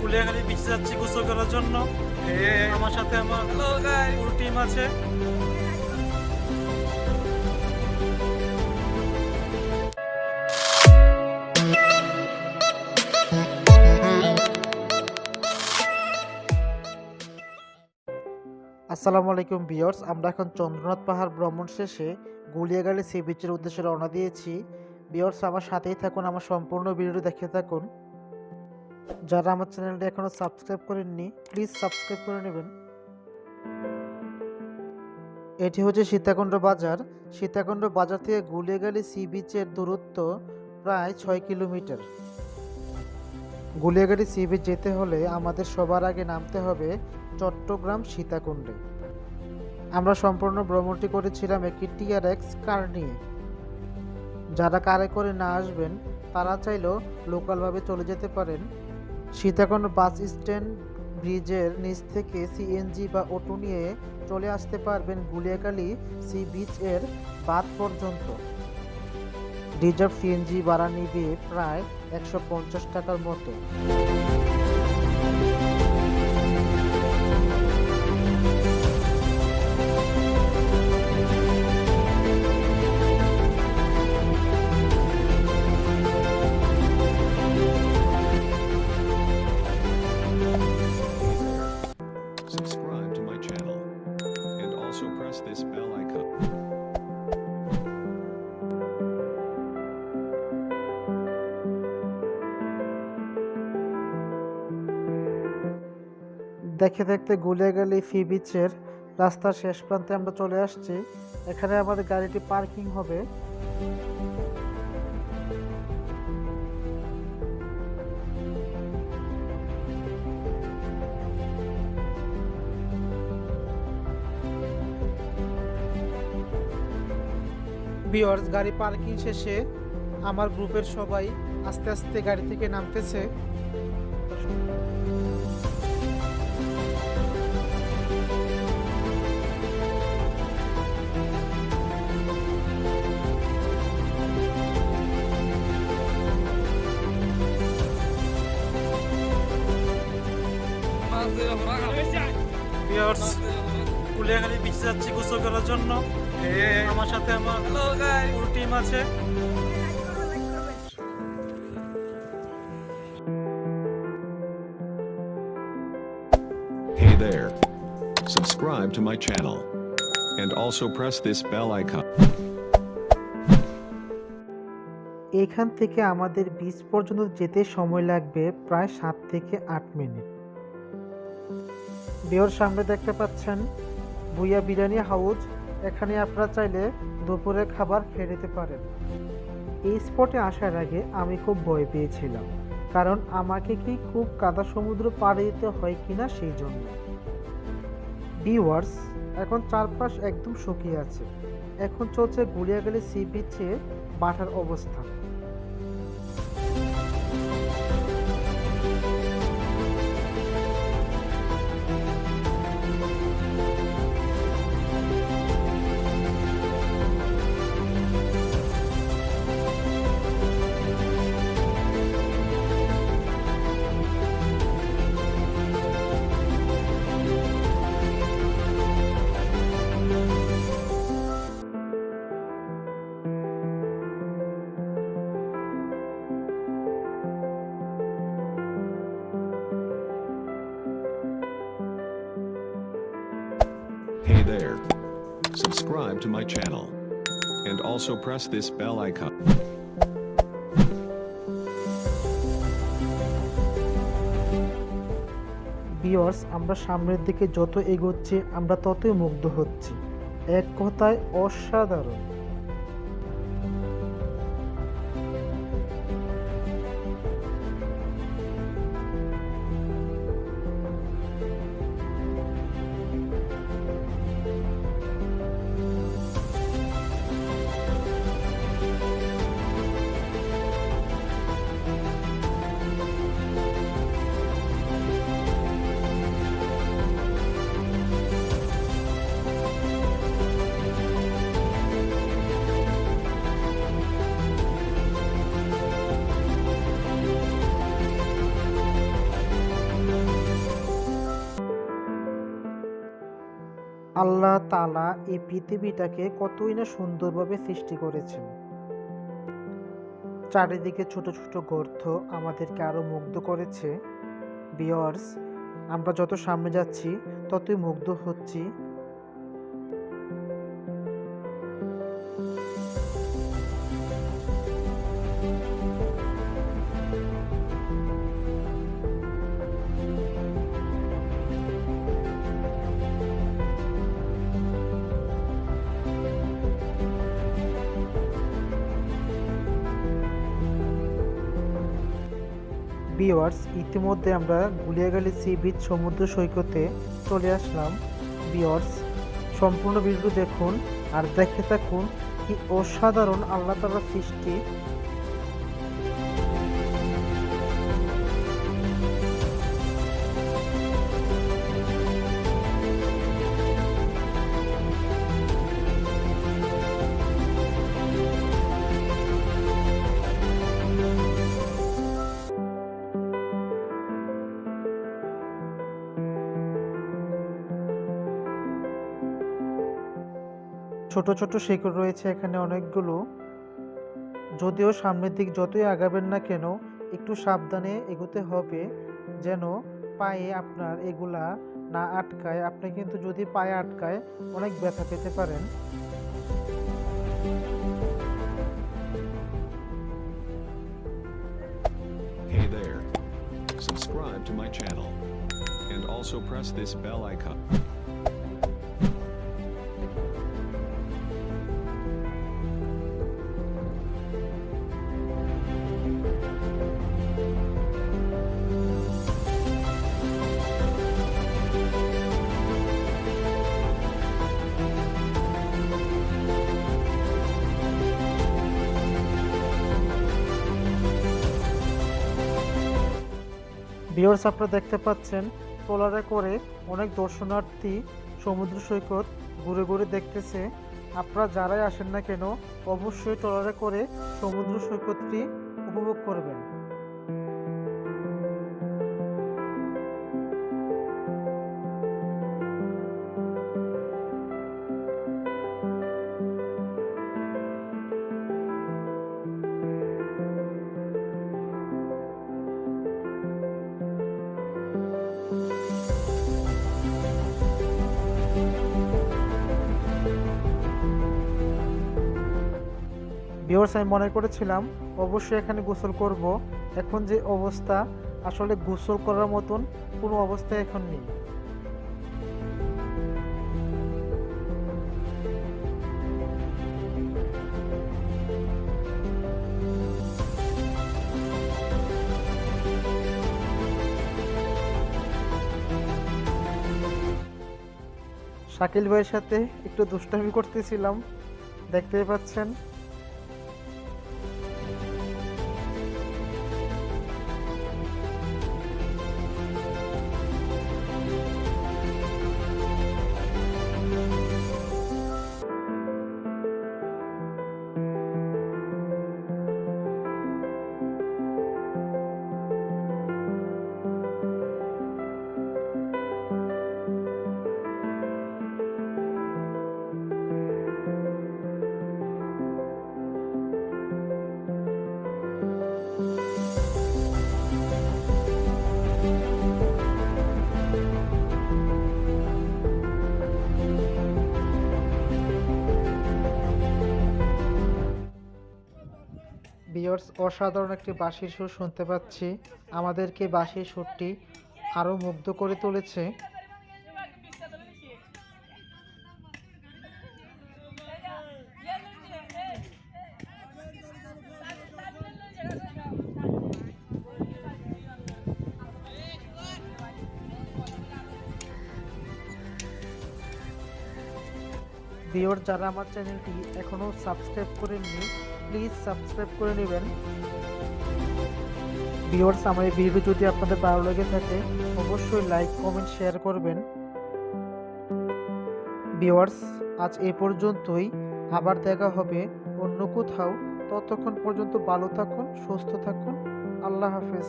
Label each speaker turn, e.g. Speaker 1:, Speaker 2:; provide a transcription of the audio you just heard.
Speaker 1: কুলিয়াখালী বিচে যাচ্ছি গোসল করার জন্য। আমার সাথে আমার পুরো টিম আছে।
Speaker 2: আসসালামু আলাইকুম বিয়ার্স আমরা এখন চন্দ্রনাথ পাহাড় ভ্রমণ শেষে গুলিয়াগাড়ি সি বিচের উদ্দেশ্যে রওনা দিয়েছি। বিয়ার্স আমার সাথেই থাকুন আমার সম্পূর্ণ ভিডিওটি দেখে থাকুন। যারা আমার চ্যানেলটি এখনও সাবস্ক্রাইব করেননি প্লিজ সাবস্ক্রাইব করে নেবেন। এটি হচ্ছে সীতাকুণ্ড বাজার। সীতাকুণ্ড বাজার থেকে গুলিয়াগালি সি বিচের দূরত্ব প্রায় ছয় কিলোমিটার। গুলিয়াগালি সি বিচ যেতে হলে আমাদের সবার আগে নামতে হবে চট্টগ্রাম সীতাকুণ্ডে। আমরা সম্পূর্ণ ভ্রমণটি করেছিলাম একটি টিআরএক্স কার নিয়ে। যারা কারে করে না আসবেন, তারা চাইলেও লোকালভাবে চলে যেতে পারেন। সীতাকুণ্ড বাস স্ট্যান্ড ব্রিজের নিচ থেকে সিএনজি বা অটো নিয়ে চলে আসতে পারবেন গুলিয়াকালী সি বিচ এর বাদ পর্যন্ত। রিজার্ভ সিএনজি ভাড়া নিবে প্রায় একশো পঞ্চাশ টাকার মতো।
Speaker 3: Subscribe to my channel. And also press this bell icon.
Speaker 2: দেখে দেখতে দেখতে গুলিয়াগালি ফি বিচের রাস্তার শেষ প্রান্তে আমরা চলে আসছি এখানে আমাদের গাড়িটি পার্কিং হবে বিয়ার্স গাড়ি পার্কিং শেষে আমার গ্রুপের সবাই আস্তে আস্তে গাড়ি থেকে নামতেছে।
Speaker 1: কুলিয়াখালী বিচে যাচ্ছি গোসল করার জন্য। আমার সাথে আমার টিম আছে
Speaker 3: Hey there. Subscribe to my channel. And also press this bell icon.
Speaker 2: এখান থেকে আমাদের বিচ পর্যন্ত যেতে সময় লাগবে প্রায় সাত থেকে আট মিনিট বিওর সামনে দেখতে পাচ্ছেন ভুইয়া বিরিয়ানি হাউস এখানে আপনারা চাইলে দুপুরে খাবার খেয়ে নিতে পারেন। এই স্পটে আসার আগে আমি খুব ভয় পেয়েছিলাম, কারণ আমাকে কি খুব কাদা সমুদ্র পাড়ে দিতে হয় কিনা সেই জন্য। ভিওয়ার্স এখন চারপাশ একদম শুকিয়ে আছে। এখন চলছে গুলিয়াগালি সি বিচে বাটার অবস্থা।
Speaker 3: Hey there. Subscribe to my channel. And also press this bell icon.
Speaker 2: Viewers আমরা সামনের দিকে যত এগোচ্ছি আমরা ততই মুগ্ধ হচ্ছি এক কথায় অসাধারণ আল্লাহ তালা এই পৃথিবীটাকে কতই না সুন্দরভাবে সৃষ্টি করেছেন। চারিদিকে ছোট ছোট গর্থ আমাদেরকে আরও মুগ্ধ করেছে। বিয়ার্স আমরা যত সামনে যাচ্ছি, ততই মুগ্ধ হচ্ছি। বিওয়ার্স ইতিমধ্যে আমরা গুলিয়াগালি সি বিচ সমুদ্র সৈকতে চলে আসলাম। বিওয়ার্স সম্পূর্ণ ভিডিও দেখুন আর দেখে থাকুন কি অসাধারণ আল্লাহ তালার সৃষ্টি। ছোট ছোট শেকড় রয়েছে এখানে অনেকগুলো যদিও সামনের দিক যতই আগাবেন না কেন, একটু সাবধানে এগোতে হবে যেন পায়ে আপনার এগুলা না আটকায় আপনি কিন্তু যদি পায়ে আটকায়, অনেক ব্যথা পেতে পারেন
Speaker 3: Hey there. Subscribe to my channel. And also press this bell icon.
Speaker 2: Viewers আপনারা দেখতে পাচ্ছেন, ট্রলারে করে অনেক দর্শনার্থী সমুদ্র সৈকত ঘুরে ঘুরে দেখতেছে। আপনারা যারাই আসেন না কেন, অবশ্যই ট্রলারে করে সমুদ্র সৈকতটি উপভোগ করবেন। ভিউয়ার্স আমি মনে করেছিলাম, অবশ্যই এখানে গোসল করব। এখন যে অবস্থা, আসলে গোসল করার মতন কোনো অবস্থা এখন নেই। শাকিল ভাইয়ের সাথে একটু দুষ্টামি করতেছিলাম। দেখতেই পাচ্ছেন বিয়ার্স অসাধারণ একটি বাঁশির সুর শুনতে পাচ্ছি। আমাদেরকে বাঁশির সুরটি আরও মুগ্ধ করে তুলেছে। ভিওর যারা আমার চ্যানেলটি এখনও সাবস্ক্রাইব করেননি প্লিজ সাবস্ক্রাইব করে নেবেন। ভিওর্স আমার এই ভিডিও যদি আপনাদের ভালো লেগে থাকে, অবশ্যই লাইক কমেন্ট শেয়ার করবেন। ভিওয়ার্স আজ এ পর্যন্তই। আবার দেখা হবে অন্য কোথাও। ততক্ষণ পর্যন্ত ভালো থাকুন, সুস্থ থাকুন। আল্লাহ হাফেজ।